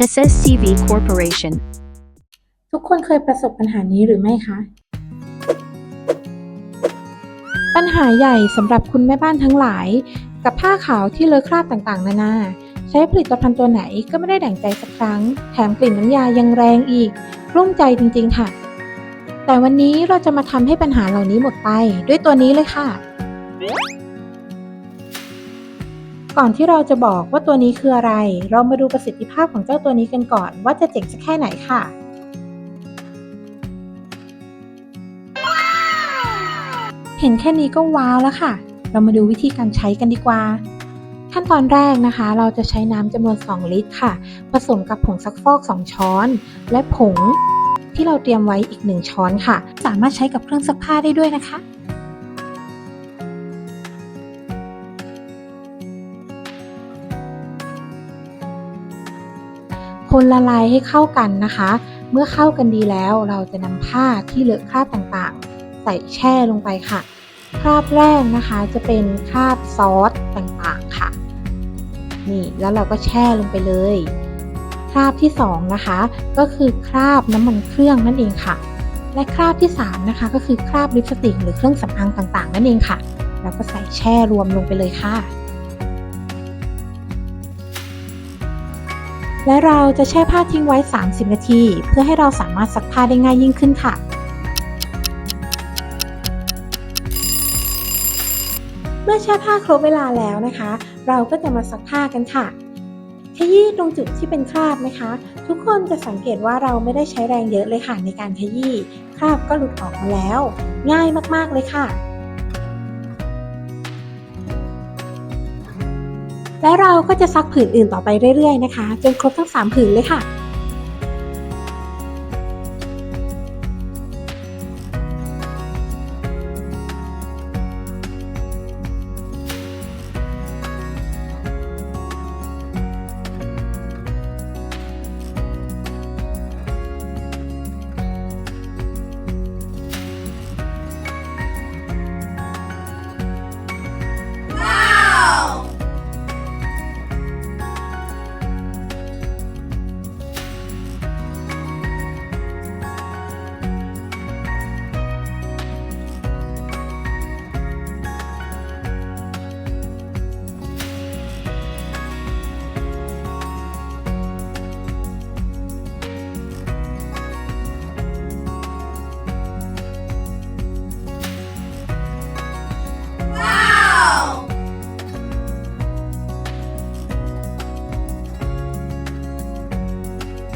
SSCV Corporation. ทุกคนเคยประสบปัญหานี้หรือไม่คะ ปัญหาใหญ่สำหรับคุณแม่บ้านทั้งหลาย กับผ้าขาวที่เลอะคราบต่างๆ นานา ใช้ผลิตภัณฑ์ตัวไหนก็ไม่ได้ดั่งใจสักครั้ง แถมกลิ่นน้ำยายังแรงอีกกลุ้มใจจริงๆค่ะ แต่วันนี้เราจะมาทำให้ปัญหาเหล่านี้หมดไปด้วยตัวนี้เลยค่ะ ก่อนที่เราจะบอกว่าตัวนี้คืออะไร เรามาดูประสิทธิภาพของเจ้าตัวนี้กันก่อน ว่าจะเจ๋งสักแค่ไหนค่ะ เห็นแค่นี้ก็ว้าวแล้วค่ะ เรามาดูวิธีการใช้กันดีกว่า ขั้นตอนแรกนะคะ เราจะใช้น้ำจำนวน 2 ลิตรค่ะ ผสมกับผงซักฟอก 2 ช้อน และผงที่เราเตรียมไว้อีก 1 ช้อนค่ะ สามารถใช้กับเครื่องซักผ้าได้ด้วยนะคะ คนละลายให้เข้ากันนะคะ เมื่อเข้ากันดีแล้วเราจะนำผ้าที่เลอะคราบต่างๆ ใส่แช่ลงไปค่ะ คราบแรกนะคะจะเป็นคราบซอสต่างๆค่ะ นี่แล้วเราก็แช่ลงไปเลย คราบที่สองนะคะก็คือคราบน้ำมันเครื่องนั่นเองค่ะ และคราบที่สามนะคะก็คือคราบลิปสติกหรือเครื่องสำอางต่างๆ นั่นเองค่ะ แล้วก็ใส่แช่รวมลงไปเลยค่ะ และเราจะแช่ผ้าทิ้งไว้ 30 นาที เพื่อให้เราสามารถซักผ้าได้ง่ายยิ่งขึ้นค่ะ เมื่อแช่ผ้าครบเวลาแล้วนะคะ เราก็จะมาซักผ้ากันค่ะขยี้ตรงจุดที่เป็นคราบนะคะ ทุกคนจะสังเกตว่าเราไม่ได้ใช้แรงเยอะเลยค่ะในการขยี้คราบก็หลุดออกมาแล้ว ง่ายมากๆเลยค่ะ และเราก็จะซักผืนอื่นต่อไปเรื่อยๆนะคะ จนครบทั้ง 3 ผืนเลยค่ะ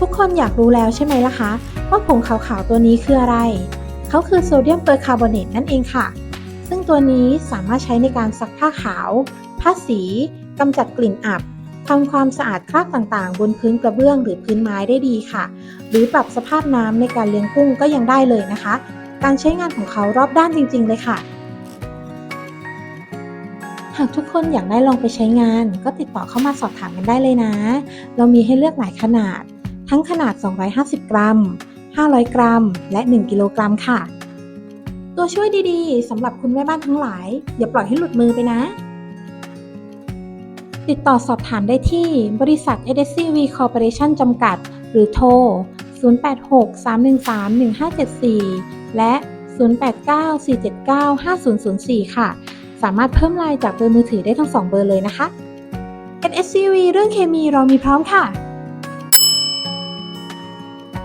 ทุกคนอยากรู้แล้วใช่ไหมล่ะคะ ว่าผงขาวๆตัวนี้คืออะไร เขาคือโซเดียมเปอร์คาร์บอเนตนั่นเองค่ะ ซึ่งตัวนี้สามารถใช้ในการซักผ้าขาวผ้าสีกำจัดกลิ่นอับทำความสะอาดคราบต่างๆ บนพื้นกระเบื้องหรือพื้นไม้ได้ดีค่ะ หรือปรับสภาพน้ำในการเลี้ยงกุ้งก็ยังได้เลยนะคะ การใช้งานของเขารอบด้านจริง ๆ เลยค่ะ หากทุกคนอยากได้ลองไปใช้งาน ก็ติดต่อเข้ามาสอบถามกันได้เลยนะ เรามีให้เลือกหลายขนาด ทั้งขนาด 250 กรัม 500 กรัม และ 1 กิโลกรัมค่ะ ตัวช่วยดีๆสำหรับคุณแม่บ้านทั้งหลาย อย่าปล่อยให้หลุดมือไปนะ ติดต่อสอบถามได้ที่บริษัท e d e s v Corporation จำกัด หรือโทร 086-313-1574 และ 089-479-5004 ค่ะ สามารถเพิ่มไลน์จากเบอร์มือถือได้ทั้ง 2 เบอร์เลยนะคะ NSCV เรื่องเคมีเรามีพร้อมค่ะ